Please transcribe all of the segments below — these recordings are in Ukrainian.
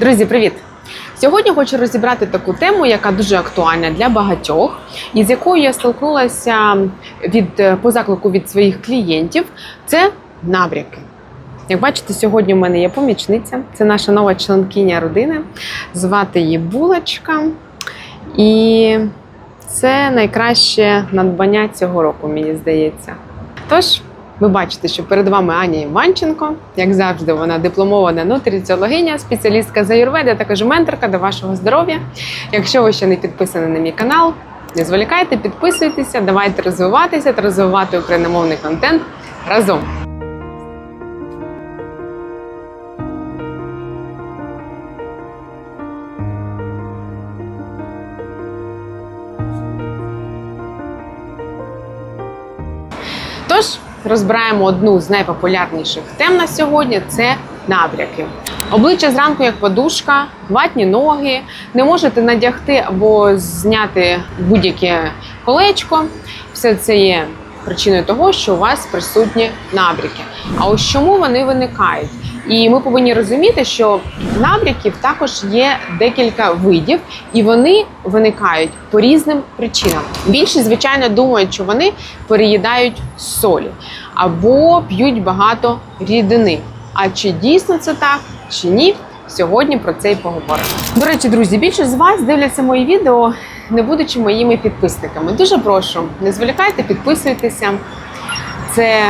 Друзі, привіт! Сьогодні хочу розібрати таку тему, яка дуже актуальна для багатьох, і з якою я столкнулася від е, по заклику від своїх клієнтів. Це набряки. Як бачите, сьогодні в мене є помічниця. Це наша нова членкиня родини. Звати її Булочка. І це найкраще надбання цього року, мені здається. Тож, ви бачите, що перед вами Аня Іванченко. Як завжди, вона дипломована нутриціологиня, спеціалістка з аюрведи, також менторка до вашого здоров'я. Якщо ви ще не підписані на мій канал, не зволікайте, підписуйтеся, давайте розвиватися та розвивати україномовний контент разом. Розбираємо одну з найпопулярніших тем на сьогодні це набряки. Обличчя зранку як подушка, ватні ноги, не можете надягти або зняти будь-яке колечко. Все це є причиною того, що у вас присутні набряки. А ось чому вони виникають? І ми повинні розуміти, що набряків також є декілька видів, і вони виникають по різним причинам. Більшість, звичайно, думають, що вони переїдають солі або п'ють багато рідини. А чи дійсно це так, чи ні? Сьогодні про це і поговоримо. До речі, друзі, більшість з вас дивляться мої відео, не будучи моїми підписниками. Дуже прошу, не зволікайте, підписуйтеся. Це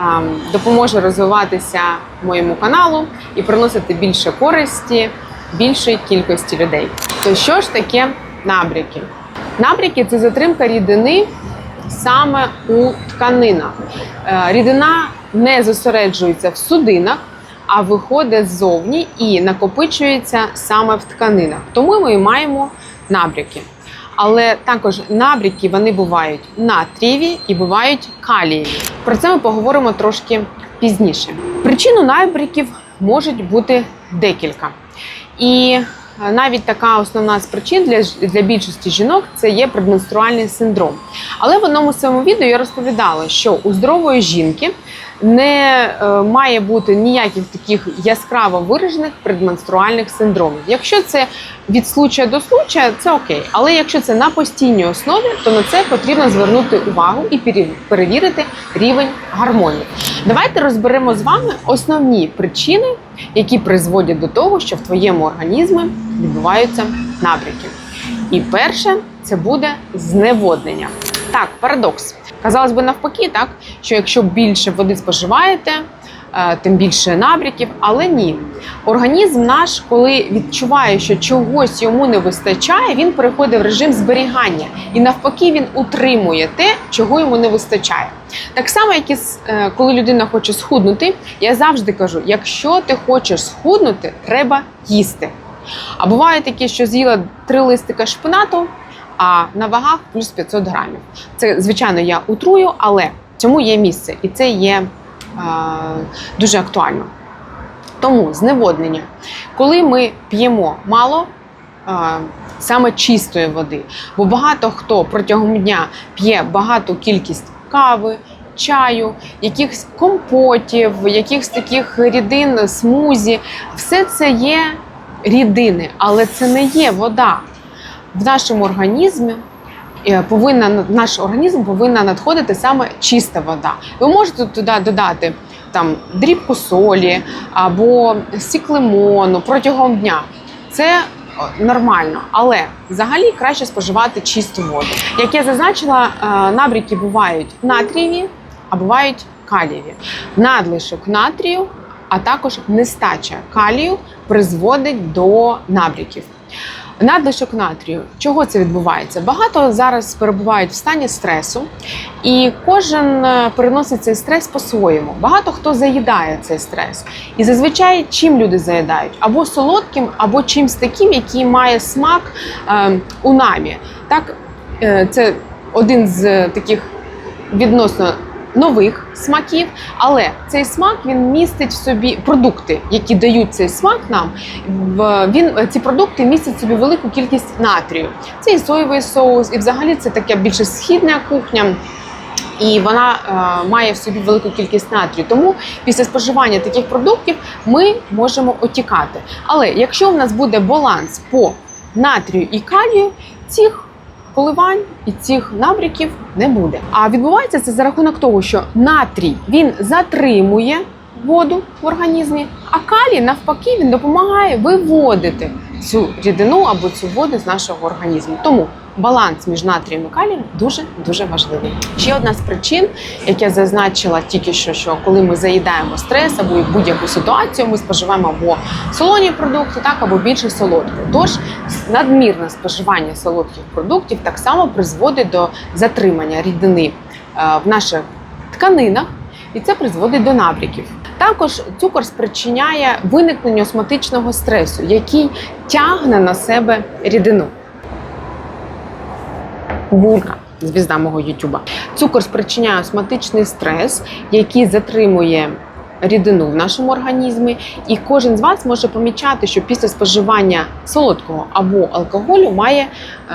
ем, допоможе розвиватися моєму каналу і приносити більше користі більшої кількості людей. То що ж таке набряки? Набряки це затримка рідини саме у тканинах. Е, Рідина не зосереджується в судинах, а виходить ззовні і накопичується саме в тканинах. Тому ми маємо набряки. Але також набряки вони бувають натрієві і бувають калієві. Про це ми поговоримо трошки пізніше. Причину набряків можуть бути декілька. І навіть така основна з причин для, для більшості жінок це є предменструальний синдром. Але в одному своєму відео я розповідала, що у здорової жінки не е, має бути ніяких таких яскраво виражених предменструальних синдромів. Якщо це від случая до случая, це окей. Але якщо це на постійній основі, то на це потрібно звернути увагу і перевірити рівень гормонів. Давайте розберемо з вами основні причини, які призводять до того, що в твоєму організмі відбуваються набряки. І перше це буде зневоднення. Так, парадокс. Казалось би, навпаки, так що якщо більше води споживаєте, е, тим більше набряків, але ні. Організм наш, коли відчуває, що чогось йому не вистачає, він переходить в режим зберігання, і навпаки, він утримує те, чого йому не вистачає. Так само, як і е, коли людина хоче схуднути, я завжди кажу: якщо ти хочеш схуднути, треба їсти. А буває таке, що з'їла три листика шпинату, а на вагах плюс 500 грамів. Це, звичайно, я утрую, але цьому є місце, і це є е, дуже актуально. Тому зневоднення. Коли ми п'ємо мало е, саме чистої води, бо багато хто протягом дня п'є багату кількість кави, чаю, якихось компотів, якихось таких рідин, смузі, все це є рідини, але це не є вода. В нашому організмі е, повинна наш організм повинна надходити саме чиста вода. Ви можете туди додати там дрібку солі або сік лимону протягом дня. Це нормально, але взагалі краще споживати чисту воду. Як я зазначила, е, набряки бувають натрієві, а бувають калієві. Надлишок натрію, а також нестача калію призводить до набряків. Надлишок натрію. Чого це відбувається? Багато зараз перебувають в стані стресу, і кожен е, переносить цей стрес по-своєму. Багато хто заїдає цей стрес. І зазвичай чим люди заїдають? Або солодким, або чимсь таким, який має смак е, унамі. Так, е, це один з таких відносно нових смаків, але цей смак він містить в собі продукти, які дають цей смак нам. Він ці продукти містять в собі велику кількість натрію. Це і соєвий соус, і взагалі це така більше східна кухня. І вона е, має в собі велику кількість натрію. Тому після споживання таких продуктів ми можемо отікати. Але якщо в нас буде баланс по натрію і калію, цих коливань і цих набряків не буде. А відбувається це за рахунок того, що натрій він затримує воду в організмі, а калій навпаки він допомагає виводити цю рідину або цю воду з нашого організму. Тому баланс між натрієм і калієм дуже дуже важливий. Ще одна з причин, як я зазначила тільки що, що коли ми заїдаємо стрес або будь-яку ситуацію, ми споживаємо або солоні продукти, так або більше солодкого. Тож надмірне споживання солодких продуктів так само призводить до затримання рідини е, в наших тканинах, і це призводить до набряків. Також цукор спричиняє виникнення осмотичного стресу, який тягне на себе рідину. Булька, звізда мого Ютуба. Цукор спричиняє осматичний стрес, який затримує рідину в нашому організмі. І кожен з вас може помічати, що після споживання солодкого або алкоголю має е,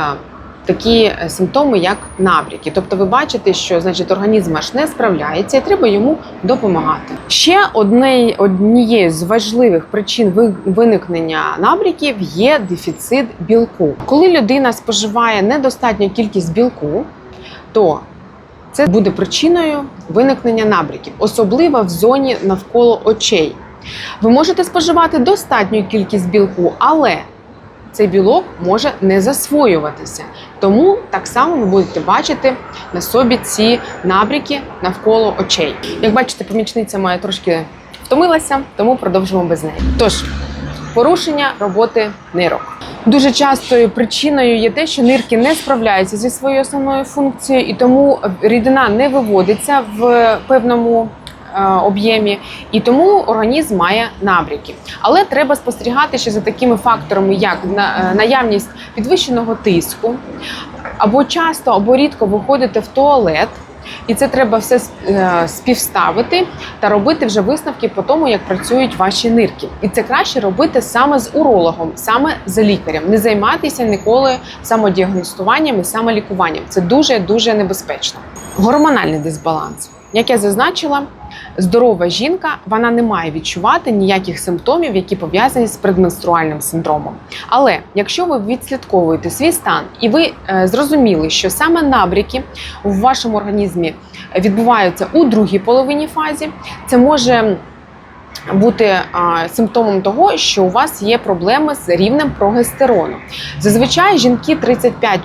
такі е, симптоми, як набряки. Тобто, ви бачите, що значить організм аж не справляється, і треба йому допомагати. Ще одне, однією з важливих причин виникнення набряків є дефіцит білку. Коли людина споживає недостатню кількість білку, то це буде причиною виникнення набряків, особливо в зоні навколо очей. Ви можете споживати достатню кількість білку, але цей білок може не засвоюватися. Тому так само ви будете бачити на собі ці набряки навколо очей. Як бачите, помічниця моя трошки втомилася, тому продовжимо без неї. Тож, порушення роботи нирок. Дуже частою причиною є те, що нирки не справляються зі своєю основною функцією, і тому рідина не виводиться в певному об'ємі, і тому організм має набряки. Але треба спостерігати ще за такими факторами, як е, наявність підвищеного тиску, або часто, або рідко виходити в туалет. І це треба все е, співставити та робити вже висновки по тому, як працюють ваші нирки. І це краще робити саме з урологом, саме з лікарем. Не займатися ніколи самодіагностуванням і самолікуванням. Це дуже дуже небезпечно. Гормональний дисбаланс. Як я зазначила, здорова жінка вона не має відчувати ніяких симптомів, які пов'язані з предменструальним синдромом. Але якщо ви відслідковуєте свій стан і ви е, зрозуміли, що саме набріки в вашому організмі відбуваються у другій половині фазі, це може бути симптомом того, що у вас є проблеми з рівнем прогестерону. Зазвичай жінки 35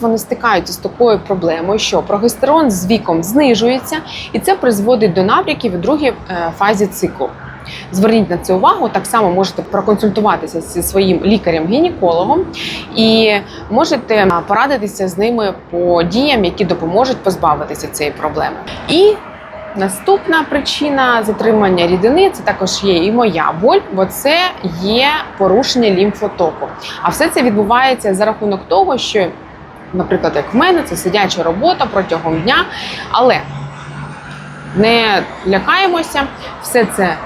вони стикаються з такою проблемою, що прогестерон з віком знижується, і це призводить до набряків у другій е, фазі циклу. Зверніть на це увагу, так само можете проконсультуватися зі своїм лікарем-гінекологом і можете порадитися з ними по діям, які допоможуть позбавитися цієї проблеми. І Наступна причина затримання рідини це також є і моя боль, бо це є порушення лімфотоку. А все це відбувається за рахунок того, що, наприклад, як в мене, це сидяча робота протягом дня. Але не лякаємося, все це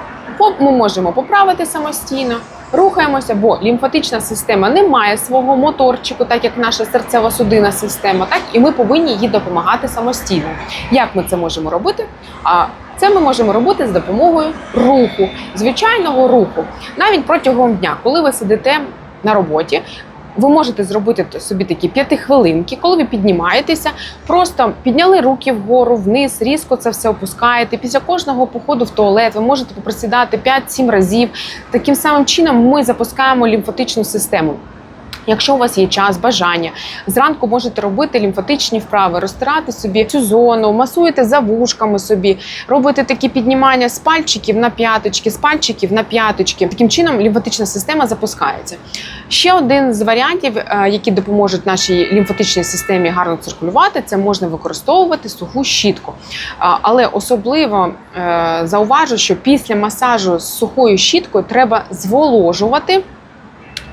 ми можемо поправити самостійно. Рухаємося, бо лімфатична система не має свого моторчику, так як наша серцево-судинна система, так і ми повинні їй допомагати самостійно. Як ми це можемо робити? А це ми можемо робити з допомогою руху, звичайного руху, навіть протягом дня, коли ви сидите на роботі. Ви можете зробити собі такі п'ятихвилинки, коли ви піднімаєтеся, просто підняли руки вгору, вниз, різко це все опускаєте. Після кожного походу в туалет ви можете поприсідати 5-7 разів. Таким самим чином ми запускаємо лімфатичну систему. Якщо у вас є час, бажання, зранку можете робити лімфатичні вправи, розтирати собі цю зону, масуєте за вушками собі, робите такі піднімання з пальчиків на п'яточки, з пальчиків на п'яточки. Таким чином лімфатична система запускається. Ще один з варіантів, е, які допоможуть нашій лімфатичній системі гарно циркулювати, це можна використовувати суху щітку. Але особливо е, зауважу, що після масажу з сухою щіткою треба зволожувати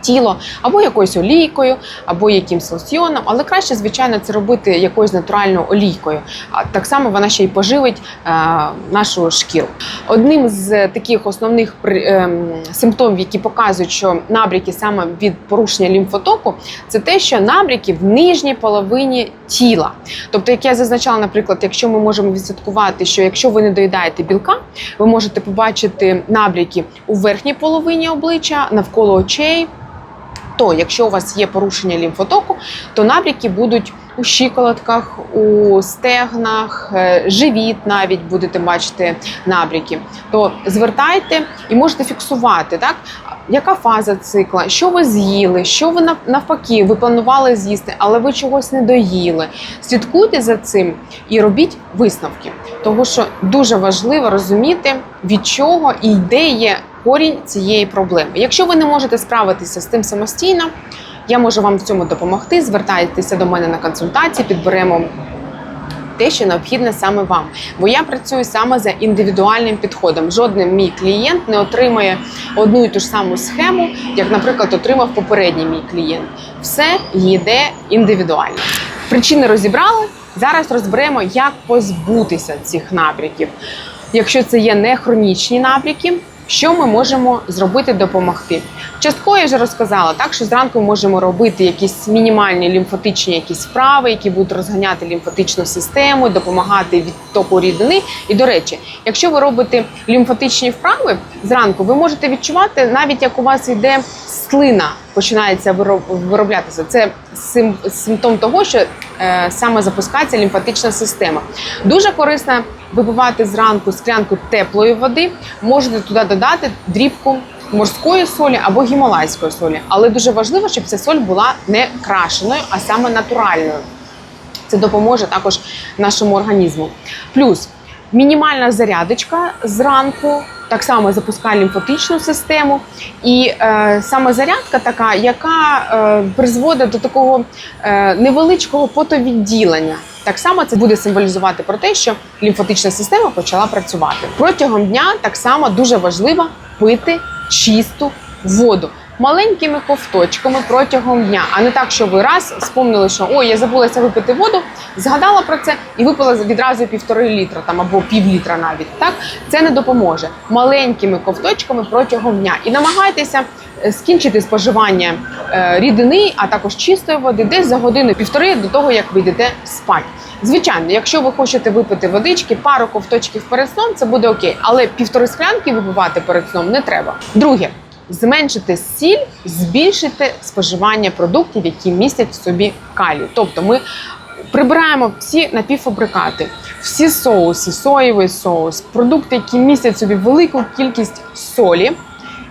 тіло або якоюсь олійкою, або якимсь лосьйоном, але краще, звичайно, це робити якоюсь натуральною олійкою. А так само вона ще й поживить е, нашу шкіру. Одним з таких основних ем, симптомів, які показують, що набряки саме від порушення лімфотоку, це те, що набряки в нижній половині тіла. Тобто, як я зазначала, наприклад, якщо ми можемо відслідкувати, що якщо ви не доїдаєте білка, ви можете побачити набряки у верхній половині обличчя, навколо очей. То, якщо у вас є порушення лімфотоку, то набряки будуть у щиколотках, у стегнах, е, живіт навіть будете бачити набряки. То звертайте і можете фіксувати, так? Яка фаза цикла, що ви з'їли, що ви навпаки, ви планували з'їсти, але ви чогось не доїли. Слідкуйте за цим і робіть висновки. Тому що дуже важливо розуміти, від чого і де є корінь цієї проблеми. Якщо ви не можете справитися з тим самостійно, я можу вам в цьому допомогти. Звертайтеся до мене на консультації, підберемо те, що необхідне саме вам. Бо я працюю саме за індивідуальним підходом. Жоден мій клієнт не отримає одну і ту ж саму схему, як, наприклад, отримав попередній мій клієнт. Все йде індивідуально. Причини розібрали. Зараз розберемо, як позбутися цих набряків. Якщо це є не хронічні набряки, що ми можемо зробити допомогти? Частково я вже розказала, так що зранку можемо робити якісь мінімальні лімфатичні якісь вправи, які будуть розганяти лімфатичну систему, допомагати відтоку рідини. І до речі, якщо ви робите лімфатичні вправи зранку, ви можете відчувати навіть як у вас йде слина, починається вироб- вироблятися. Це сим- симптом того, що е, саме запускається лімфатична система. Дуже корисно випивати зранку склянку теплої води. Можете туди додати дрібку морської солі або гімалайської солі. Але дуже важливо, щоб ця соль була не крашеною, а саме натуральною. Це допоможе також нашому організму. Плюс мінімальна зарядочка зранку так само запускає лімфатичну систему, і е, саме зарядка така, яка е, призводить до такого е, невеличкого потовідділення. Так само це буде символізувати про те, що лімфатична система почала працювати. Протягом дня так само дуже важливо пити чисту воду. Маленькими ковточками протягом дня, а не так, що ви раз спомнили, що ой, я забулася випити воду, згадала про це і випила відразу півтори літра там або пів літра навіть. Так це не допоможе маленькими ковточками протягом дня. І намагайтеся е, скінчити споживання е, рідини, а також чистої води, десь за годину-півтори до того, як ви йдете спати. Звичайно, якщо ви хочете випити водички, пару ковточків перед сном, це буде окей, але півтори склянки випивати перед сном не треба. Друге. Зменшити сіль, збільшити споживання продуктів, які містять в собі калій. Тобто ми прибираємо всі напівфабрикати, всі соуси, соєвий соус, продукти, які містять в собі велику кількість солі.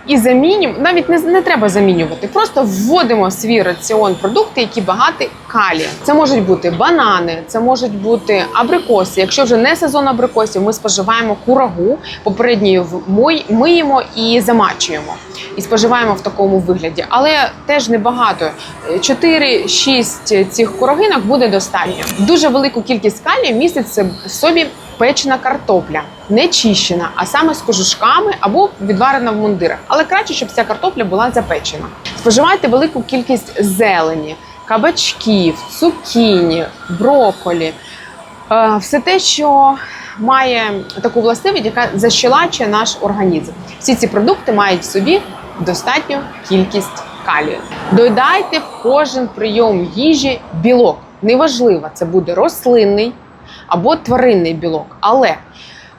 І замінюємо, навіть не, не треба замінювати, просто вводимо в свій раціон продукти, які багаті калієм. Це можуть бути банани, це можуть бути абрикоси. Якщо вже не сезон абрикосів, ми споживаємо курагу, попередньо миємо і замачуємо. І споживаємо в такому вигляді. Але теж небагато. 4-6 цих курагинок буде достатньо. Дуже велику кількість калію містить в собі печена картопля, не чищена, а саме з кожушками або відварена в мундирах. Але краще, щоб ця картопля була запечена. Споживайте велику кількість зелені, кабачків, цукіні, броколі. Е, Все те, що має таку властивість, яка защелачує наш організм. Всі ці продукти мають в собі достатню кількість калію. Додайте в кожен прийом їжі білок. Неважливо, це буде рослинний або тваринний білок. Але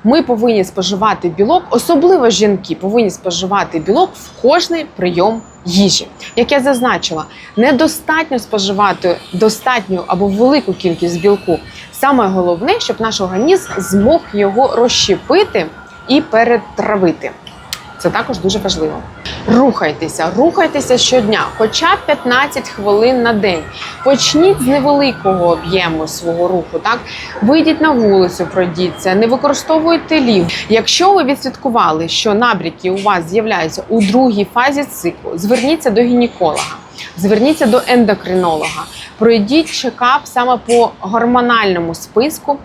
ми повинні споживати білок, особливо жінки повинні споживати білок в кожний прийом їжі. Як я зазначила, недостатньо споживати достатню або велику кількість білку. Саме головне, щоб наш організм змог його розщепити і перетравити. Це також дуже важливо. Рухайтеся, рухайтеся щодня, хоча б 15 хвилин на день. Почніть з невеликого об'єму свого руху. Так вийдіть на вулицю, пройдіться, не використовуйте лів. Якщо ви відслідкували, що набряки у вас з'являються у другій фазі циклу, зверніться до гінеколога, зверніться до ендокринолога. Пройдіть чекап саме по гормональному списку,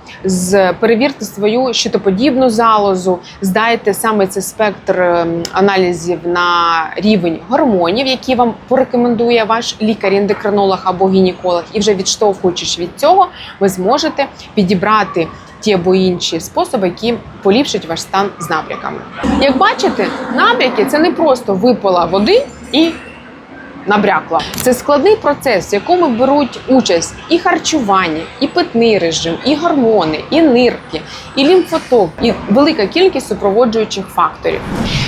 перевірте свою щитоподібну залозу, здайте саме цей спектр ем, аналізів на рівень гормонів, які вам порекомендує ваш лікар-ендокринолог або гінеколог, і вже відштовхуючись від цього, ви зможете підібрати ті або інші способи, які поліпшать ваш стан з набряками. Як бачите, набряки це не просто випила води і набрякла. Це складний процес, в якому беруть участь і харчування, і питний режим, і гормони, і нирки, і лімфоток, і велика кількість супроводжуючих факторів.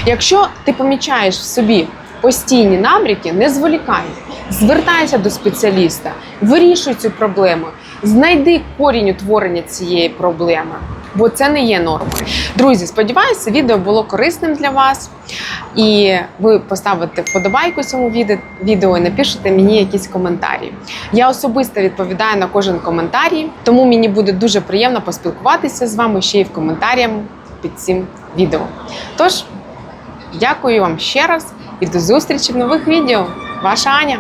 Якщо ти помічаєш в собі постійні набряки, не зволікай, звертайся до спеціаліста, вирішуй цю проблему, знайди корінь утворення цієї проблеми. Бо це не є нормою. Друзі, сподіваюся, відео було корисним для вас. І ви поставите вподобайку цьому відео, і напишете мені якісь коментарі. Я особисто відповідаю на кожен коментарі, тому мені буде дуже приємно поспілкуватися з вами ще й в коментарях під цим відео. Тож, дякую вам ще раз і до зустрічі в нових відео. Ваша Аня!